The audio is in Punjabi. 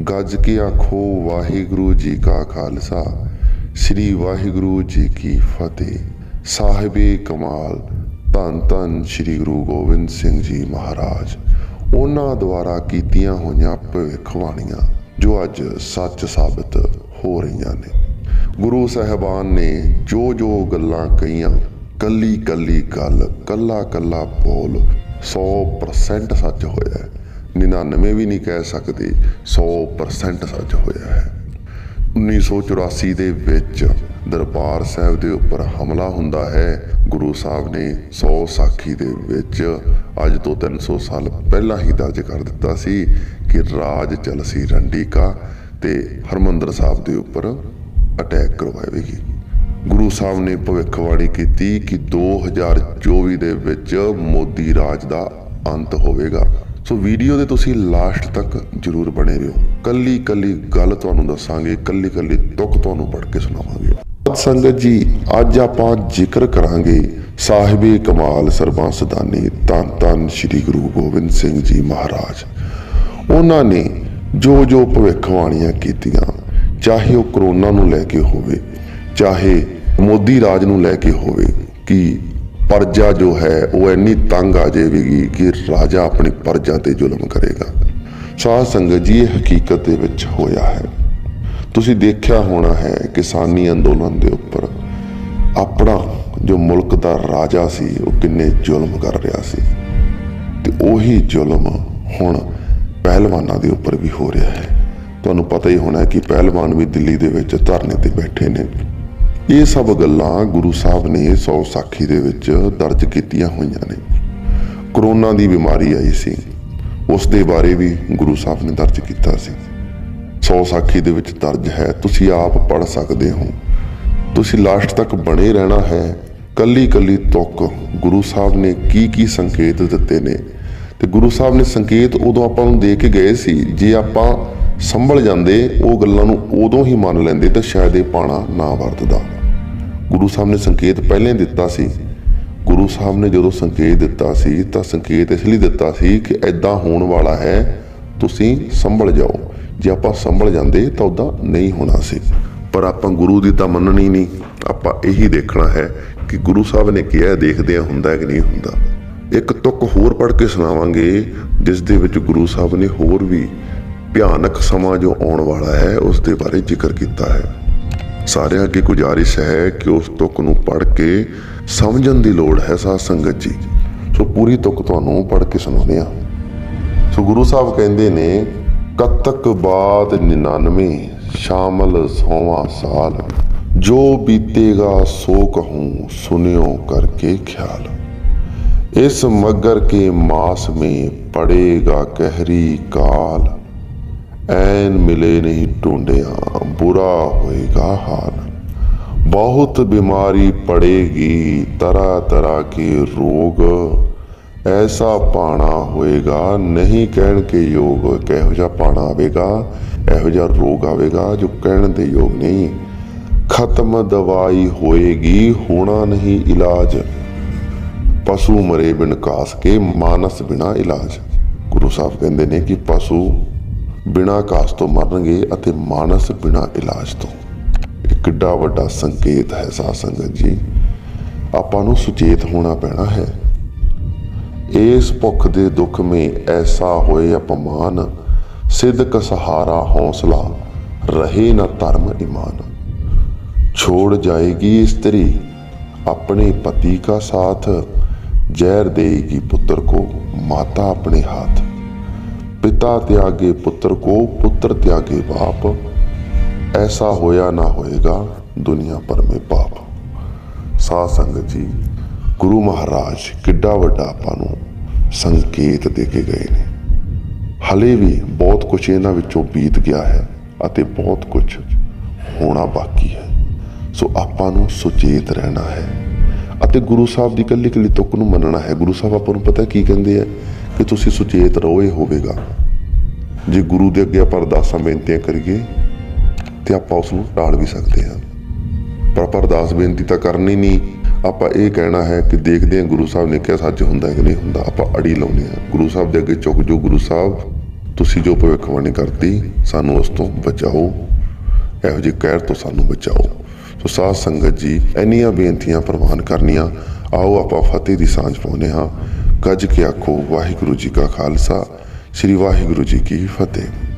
ਗੱਜ ਕੇ ਆਖੋ, ਵਾਹਿਗੁਰੂ ਜੀ ਕਾ ਖਾਲਸਾ। ਸ੍ਰੀ ਵਾਹਿਗੁਰੂ ਜੀ ਕੀ ਫਤਿਹ। ਸਾਹਿਬੇ ਕਮਾਲ, ਧੰਨ ਧੰਨ ਸ੍ਰੀ ਗੁਰੂ ਗੋਬਿੰਦ ਸਿੰਘ ਜੀ ਮਹਾਰਾਜ। ਉਹਨਾਂ ਦੁਆਰਾ ਕੀਤੀਆਂ ਹੋਈਆਂ ਭਵਿੱਖਬਾਣੀਆਂ ਜੋ ਅੱਜ ਸੱਚ ਸਾਬਤ ਹੋ ਰਹੀਆਂ ਨੇ। ਗੁਰੂ ਸਾਹਿਬਾਨ ਨੇ ਜੋ ਜੋ ਗੱਲਾਂ ਕਹੀਆਂ, ਕੱਲੀ ਕੱਲੀ ਗੱਲ, ਕੱਲਾ ਕੱਲਾ ਬੋਲ 100% ਸੱਚ ਹੋਇਆ ਹੈ। 99 ਵੀ ਨਹੀਂ ਕਹਿ ਸਕਦੇ 100% ਸੱਚ ਹੋਇਆ ਹੈ। 1984 ਦੇ ਵਿੱਚ ਦਰਬਾਰ ਸਾਹਿਬ ਦੇ ਉੱਪਰ ਹਮਲਾ ਹੁੰਦਾ ਹੈ। ਗੁਰੂ ਸਾਹਿਬ ਨੇ 100 ਸਾਖੀ ਦੇ ਵਿੱਚ ਅੱਜ ਤੋਂ 300 ਸਾਲ ਪਹਿਲਾਂ ਹੀ ਦਰਜ ਕਰ ਦਿੱਤਾ ਸੀ ਕਿ ਰਾਜ ਚਲਸੀ ਰੰਡੀਕਾ ਤੇ ਹਰਮੰਦਰ ਸਾਹਿਬ ਦੇ ਉੱਪਰ ਅਟੈਕ ਕਰਵਾਵੇਗੀ। ਗੁਰੂ ਸਾਹਿਬ ਨੇ ਭਵਿੱਖਬਾਣੀ ਕੀਤੀ ਕਿ 2024 ਦੇ ਵਿੱਚ ਮੋਦੀ ਰਾਜ ਦਾ ਅੰਤ ਹੋਵੇਗਾ। ਸੋ ਵੀਡੀਓ ਦੇ ਤੁਸੀਂ ਲਾਸਟ ਤੱਕ ਜਰੂਰ ਬਣੇ ਰਹੋ। ਕੱਲੀ ਕੱਲੀ ਗੱਲ ਤੁਹਾਨੂੰ ਦੱਸਾਂਗੇ ਕੱਲੀ ਕੱਲੀ ਤੁਕ ਤੁਹਾਨੂੰ ਪੜ੍ਹ ਕੇ ਸੁਣਾਵਾਂਗੇ। ਸਤ ਸੰਗਤ ਜੀ, ਅੱਜ ਆਪਾਂ ਜ਼ਿਕਰ ਕਰਾਂਗੇ ਸਾਹਿਬੇ ਕਮਾਲ ਸਰਬੰਸ ਦਾਨੀ ਧੰਨ ਧੰਨ ਸ੍ਰੀ ਗੁਰੂ ਗੋਬਿੰਦ ਸਿੰਘ ਜੀ ਮਹਾਰਾਜ। ਉਹਨਾਂ ਨੇ ਜੋ ਜੋ ਭਵਿੱਖਬਾਣੀਆਂ ਕੀਤੀਆਂ, ਚਾਹੇ ਉਹ ਕਰੋਨਾ ਨੂੰ ਲੈ ਕੇ ਹੋਵੇ, ਚਾਹੇ ਮੋਦੀ ਰਾਜ ਨੂੰ ਲੈ ਕੇ ਹੋਵੇ, ਕਿ ਪਰਜਾ ਜੋ ਹੈ, ਉਹ ਇੰਨੀ ਤੰਗ ਆ ਜਾਵੇਗੀ ਕਿ ਰਾਜਾ ਆਪਣੀ ਪਰਜਾ ਤੇ ਜ਼ੁਲਮ ਕਰੇਗਾ। ਸਾਧ ਸੰਗਤ ਜੀ, ਇਹ ਹਕੀਕਤ ਦੇ ਵਿੱਚ ਹੋਇਆ ਹੈ। ਤੁਸੀਂ ਦੇਖਿਆ ਹੋਣਾ ਹੈ, ਕਿਸਾਨੀ ਅੰਦੋਲਨ ਦੇ ਉੱਪਰ ਆਪਣਾ ਜੋ ਮੁਲਕ ਦਾ ਰਾਜਾ ਸੀ, ਉਹ ਕਿੰਨੇ ਜ਼ੁਲਮ ਕਰ ਰਿਹਾ ਸੀ। ਤੇ ਉਹੀ ਜ਼ੁਲਮ ਹੁਣ ਪਹਿਲਵਾਨਾਂ ਦੇ ਉੱਪਰ ਵੀ ਹੋ ਰਿਹਾ ਹੈ। ਤੁਹਾਨੂੰ ਪਤਾ ਹੀ ਹੋਣਾ ਕਿ ਪਹਿਲਵਾਨ ਵੀ ਦਿੱਲੀ ਦੇ ਵਿੱਚ ਧਰਨੇ ਤੇ ਬੈਠੇ ਨੇ। ਇਹ ਸਭ ਗੱਲਾਂ ਗੁਰੂ ਸਾਹਿਬ ਨੇ ਸੌ ਸਾਖੀ ਦੇ ਵਿੱਚ ਦਰਜ ਕੀਤੀਆਂ ਹੋਈਆਂ ਨੇ। ਕਰੋਨਾ ਦੀ ਬਿਮਾਰੀ ਆਈ ਸੀ। ਉਸ ਦੇ ਬਾਰੇ ਵੀ ਗੁਰੂ ਸਾਹਿਬ ਨੇ ਦਰਜ ਕੀਤਾ ਸੀ। ਸੌ ਸਾਖੀ ਦੇ ਵਿੱਚ ਦਰਜ ਹੈ, ਤੁਸੀਂ ਆਪ ਪੜ ਸਕਦੇ ਹੋ। ਤੁਸੀਂ ਲਾਸਟ ਤੱਕ ਬਣੇ ਰਹਿਣਾ ਹੈ। ਕੱਲੀ ਕੱਲੀ ਤੁਕ ਗੁਰੂ ਸਾਹਿਬ ਨੇ ਕੀ ਕੀ ਸੰਕੇਤ ਦਿੱਤੇ ਨੇ। ਤੇ ਗੁਰੂ ਸਾਹਿਬ ਨੇ ਸੰਕੇਤ ਉਦੋਂ ਆਪਾਂ ਨੂੰ ਦੇ ਕੇ ਗਏ ਸੀ, ਜੇ ਆਪਾਂ ਸੰਭਲ ਜਾਂਦੇ, ਉਹ ਗੱਲਾਂ ਨੂੰ ਉਦੋਂ ਹੀ ਮੰਨ ਲੈਂਦੇ, ਤਾਂ ਸ਼ਾਇਦ ਇਹ ਪਾਣਾ ਨਾ ਵਰਤਦਾ। ਗੁਰੂ ਸਾਹਿਬ ਨੇ ਸੰਕੇਤ ਪਹਿਲਾਂ ਹੀ ਦਿੱਤਾ ਸੀ। ਗੁਰੂ ਸਾਹਿਬ ਨੇ ਜਦੋਂ ਸੰਕੇਤ ਦਿੱਤਾ ਸੀ, ਤਾਂ ਸੰਕੇਤ ਇਸ ਲਈ ਦਿੱਤਾ ਸੀ ਕਿ ਐਦਾਂ ਹੋਣ ਵਾਲਾ ਹੈ, ਤੁਸੀਂ ਸੰਭਲ ਜਾਓ। ਜੇ ਆਪਾਂ ਸੰਭਲ ਜਾਂਦੇ, ਤਾਂ ਉਦਾਂ ਨਹੀਂ ਹੋਣਾ ਸੀ। ਪਰ ਆਪਾਂ ਗੁਰੂ ਦੀ ਤਾਂ ਮੰਨਣੀ ਨਹੀਂ, ਆਪਾਂ ਇਹੀ ਦੇਖਣਾ ਹੈ ਕਿ ਗੁਰੂ ਸਾਹਿਬ ਨੇ ਕਿਹਾ ਦੇਖਦੇ ਆ ਹੁੰਦਾ ਕਿ ਨਹੀਂ ਹੁੰਦਾ। ਇੱਕ ਤੁਕ ਹੋਰ ਪੜ੍ਹ ਕੇ ਸੁਣਾਵਾਂਗੇ, ਜਿਸ ਦੇ ਵਿੱਚ ਗੁਰੂ ਸਾਹਿਬ ਨੇ ਹੋਰ ਵੀ ਭਿਆਨਕ ਸਮਾਂ ਜੋ ਆਉਣ ਵਾਲਾ ਹੈ, ਉਸ ਦੇ ਬਾਰੇ ਜ਼ਿਕਰ ਕੀਤਾ ਹੈ। ਸਾਰਿਆਂ ਅੱਗੇ ਗੁਜਾਰਿਸ਼ ਹੈ ਕਿ ਉਸ ਤੁਕ ਨੂੰ ਪੜ੍ਹ ਕੇ ਸਮਝਣ ਦੀ ਲੋੜ ਹੈ ਸਾਧ ਸੰਗਤ ਜੀ। ਸੋ ਪੂਰੀ ਤੁਕ ਤੁਹਾਨੂੰ ਪੜ੍ਹ ਕੇ ਸੁਣਾਉਂਦੇ ਆ ਸੋ ਗੁਰੂ ਸਾਹਿਬ ਕਹਿੰਦੇ ਨੇ, ਕਤਕ ਬਾਦ 99 ਸ਼ਾਮਲ ਸੋਵਾ ਸਾਲ। ਜੋ ਬੀਤੇਗਾ ਸੋ ਕਹੂੰ, ਸੁਨਿਓ ਕਰਕੇ ਖਿਆਲ। ਇਸ ਮਗਰ ਕੇ ਮਾਸ ਮੇ ਪੜੇਗਾ ਕਹਿਰੀ ਕਾਲ। ਐਨ ਮਿਲੇ ਨਹੀਂ ਢੂੰਡਿਆ, ਬੁਰਾ ਹੋਏਗਾ ਹਾਲ। ਬਹੁਤ ਬਿਮਾਰੀ ਪੜੇਗੀ ਤਰ੍ਹਾਂ ਤਰ੍ਹਾਂ ਕੇ ਰੋਗ। ਐਸਾ ਪਾਣਾ ਹੋਏਗਾ, ਨਹੀਂ ਕਹਿਣ ਕੇ ਯੋਗ ਕਿਹੋ ਜਿਹਾ ਪਾਣਾ ਆਵੇਗਾ, ਇਹੋ ਜਿਹਾ ਰੋਗ ਆਵੇਗਾ ਜੋ ਕਹਿਣ ਦੇ ਯੋਗ ਨਹੀਂ। ਖਤਮ ਦਵਾਈ ਹੋਏਗੀ, ਹੋਣਾ ਨਹੀਂ ਇਲਾਜ। ਪਸ਼ੂ ਮਰੇ ਬਿਨ ਕਾਸ ਕੇ, ਮਾਨਸ ਬਿਨਾ ਇਲਾਜ। ਗੁਰੂ ਸਾਹਿਬ ਕਹਿੰਦੇ ਨੇ ਕਿ ਪਸ਼ੂ ਬਿਨਾ ਕਾਸ ਤੋਂ ਮਰਨਗੇ ਅਤੇ ਮਾਨਸ ਬਿਨਾ ਇਲਾਜ ਤੋਂ ਇਹ ਕਿੱਡਾ ਵੱਡਾ ਸੰਕੇਤ ਹੈ ਸਾਧ ਸੰਗਤ ਜੀ ਆਪਾਂ ਨੂੰ ਸੁਚੇਤ ਹੋਣਾ ਪੈਣਾ ਹੈ ਇਸ ਭੁੱਖ ਦੇ ਦੁੱਖ ਮੇ ਐਸਾ ਹੋਏ ਅਪਮਾਨ ਸਿੱਧਕ ਸਹਾਰਾ ਹੌਸਲਾ ਰਹੇ ਨਾ ਧਰਮ ਈਮਾਨ छोड़ जाएगी स्त्री अपने पति का साथ जहर देगी पुत्र को माता अपने हाथ ਪਿਤਾ ਤਿਆਗੇ ਪੁੱਤਰ ਕੋ, ਪੁੱਤਰ ਤਿਆਗੇ ਬਾਪ। ਐਸਾ ਹੋਇਆ ਨਾ ਹੋਏਗਾ, ਦੁਨੀਆ ਪਰ ਮੇ ਪਾਪ। ਸਾਧ ਸੰਗਤ ਜੀ, ਗੁਰੂ ਮਹਾਰਾਜ ਕਿੱਡਾ ਵੱਡਾ ਆਪਾਂ ਨੂੰ ਸੰਕੇਤ ਦੇ ਕੇ ਗਏ ਨੇ। ਹਲੇ ਵੀ ਬਹੁਤ ਕੁਝ ਇਹਨਾਂ ਵਿੱਚੋਂ ਬੀਤ ਗਿਆ ਹੈ ਅਤੇ ਬਹੁਤ ਕੁਝ ਹੋਣਾ ਬਾਕੀ ਹੈ। ਸੋ ਆਪਾਂ ਨੂੰ ਸੁਚੇਤ ਰਹਿਣਾ ਹੈ। ਅਤੇ ਗੁਰੂ ਸਾਹਿਬ ਦੀ ਕੱਲੀ ਕੱਲੀ ਤੁਕ ਨੂੰ ਮੰਨਣਾ ਹੈ। ਗੁਰੂ ਸਾਹਿਬ ਆਪਾਂ ਨੂੰ ਪਤਾ ਕੀ ਕਹਿੰਦੇ ਆ? ਕਿ ਤੁਸੀਂ ਸੁਚੇਤ ਰਹੋ ਇਹ ਹੋਵੇਗਾ। ਜੇ ਗੁਰੂ ਦੇ ਅੱਗੇ ਆਪਾਂ ਅਰਦਾਸਾਂ, ਬੇਨਤੀਆਂ ਕਰੀਏ, ਤੇ ਆਪਾਂ ਉਸ ਨੂੰ ਟਾਲ ਵੀ ਸਕਦੇ ਹਾਂ। ਪਰ ਅਰਦਾਸ, ਬੇਨਤੀ ਤਾਂ ਕਰਨੀ ਨਹੀਂ। ਆਪਾਂ ਇਹ ਕਹਿਣਾ ਹੈ ਕਿ ਦੇਖਦੇ ਹਾਂ ਗੁਰੂ ਸਾਹਿਬ ਨੇ ਕਿਹਾ ਸੱਚ ਹੁੰਦਾ ਹੈ ਕਿ ਨਹੀਂ ਹੁੰਦਾ। ਆਪਾਂ ਅੜੀ ਲਾਉਂਦੇ ਹਾਂ। ਗੁਰੂ ਸਾਹਿਬ ਦੇ ਅੱਗੇ ਚੁੱਕ ਜੋ ਗੁਰੂ ਸਾਹਿਬ। ਤੁਸੀਂ ਜੋ ਭਵਿੱਖਬਾਣੀ ਕਰਤੀ, ਸਾਨੂੰ ਉਸ ਤੋਂ ਬਚਾਓ। ਇਹੋ ਜਿਹੇ ਕਹਿਰ ਤੋਂ ਸਾਨੂੰ ਬਚਾਓ। ਸੋ ਸਾਧ ਸੰਗਤ ਜੀ, ਇੰਨੀਆਂ ਬੇਨਤੀਆਂ ਪ੍ਰਵਾਨ ਕਰਨੀਆਂ। ਆਓ ਆਪਾਂ ਫਤਿਹ ਦੀ ਸਾਂਝ ਪਾਉਨੇ ਹਾਂ। ਗੱਜ ਕੇ ਆਖੋ ਵਾਹਿਗੁਰੂ ਜੀ ਕਾ ਖਾਲਸਾ ਸ੍ਰੀ ਵਾਹਿਗੁਰੂ ਜੀ ਕੀ ਫਤਿਹ।